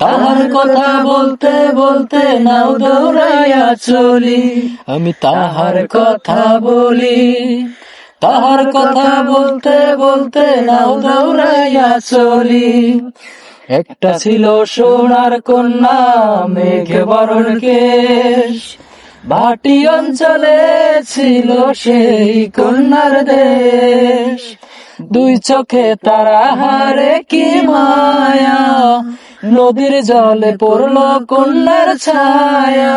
তাহার কথা বলতে বলতে নাও দৌড়াইয়া চলি। আমি তাহার কথা বলি। তাহার কথা বলতে বলতে নাও দৌড়াইয়া চলি। একটা ছিল সোনার কন্যা, মেঘে বরণ কেশ। ভাটি অঞ্চলে ছিল সেই কন্যার দেশ। দুই চোখে তারা হারে কি মায়া। নদীর জলে পড়ল কন্যার ছায়া।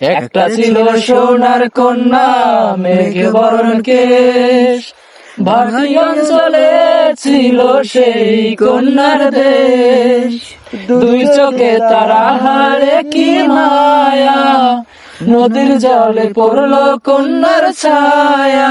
একটা ছিল সোনার কন্যা, মেঘে বরণ কেশ। ভারী অঞ্চলে ছিল সেই কন্যার দেশ। দুই চোখে তারা হারে কি মায়া। নদীর জলে পড়ল কন্যার ছায়া।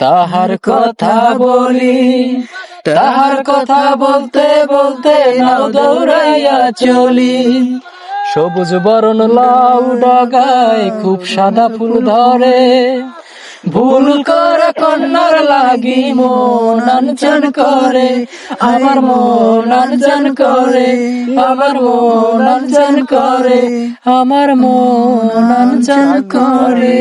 তাহার কথা বলি, তাহার কথা বলতে বলতে নাও দৌড়াইয়া চলি। সবুজ বরণ লাউ ডাগায় খুব সাদা ফুল ধরে। ভুল করে কন্যার লাগি মন আনচান করে, আমার মন আনচান করে, আমার মন আনচান করে, আমার মন আনচান করে।